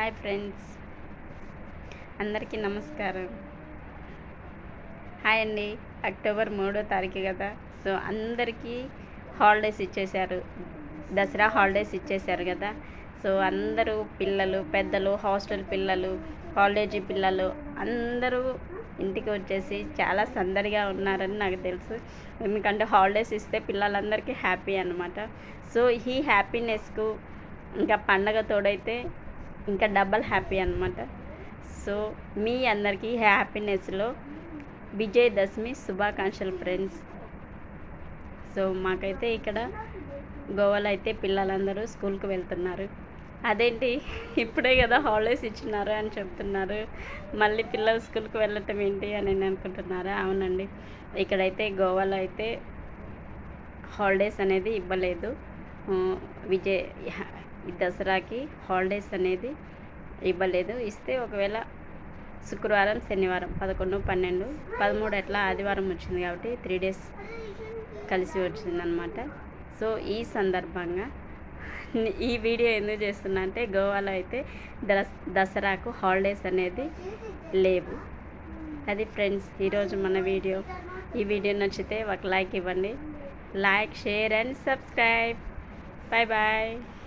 Hi friends. అందరికీ నమస్కారం. Hi అండి. అక్టోబర్ మూడో తారీఖు కదా. సో అందరికీ హాలిడేస్ ఇచ్చేశారు. దసరా హాలిడేస్ ఇచ్చేశారు కదా. సో అందరూ పిల్లలు పెద్దలు హాస్టల్ పిల్లలు కాలేజీ పిల్లలు అందరూ ఇంటికి వచ్చేసి చాలా సందడిగా ఉన్నారని నాకు తెలుసు. ఎందుకంటే హాలిడేస్ ఇస్తే పిల్లలందరికీ హ్యాపీ అనమాట సో ఈ హ్యాపీనెస్కు ఇంకా పండగ తోడైతే ఇంకా డబల్ హ్యాపీ అనమాట సో మీ అందరికీ హ్యాపీనెస్లో విజయదశమి శుభాకాంక్షలు ఫ్రెండ్స్. సో మాకైతే ఇక్కడ గోవాలో అయితే పిల్లలందరూ స్కూల్కి వెళ్తున్నారు. అదేంటి? ఇప్పుడే కదా హాలిడేస్ ఇచ్చినారు అని చెప్తున్నారు. మళ్ళీ పిల్లలు స్కూల్కి వెళ్ళటం ఏంటి అని నేను అనుకుంటున్నారా? అవునండి. ఇక్కడైతే గోవాలో అయితే హాలిడేస్ అనేది ఇవ్వలేదు. విజయ్ దసరాకి హాలిడేస్ అనేది ఇవ్వలేదు. ఇస్తే ఒకవేళ శుక్రవారం శనివారం పదకొండు పన్నెండు పదమూడు ఎట్లా ఆదివారం వచ్చింది కాబట్టి త్రీ డేస్ కలిసి వచ్చిందనమాట సో ఈ సందర్భంగా ఈ వీడియో ఎందుకు చేస్తున్నా అంటే గోవాలో అయితే దస్ దసరాకు హాలిడేస్ అనేది లేవు. అది ఫ్రెండ్స్ ఈరోజు మన వీడియో. ఈ వీడియో నచ్చితే ఒక లైక్ ఇవ్వండి. Like share and subscribe 拜拜。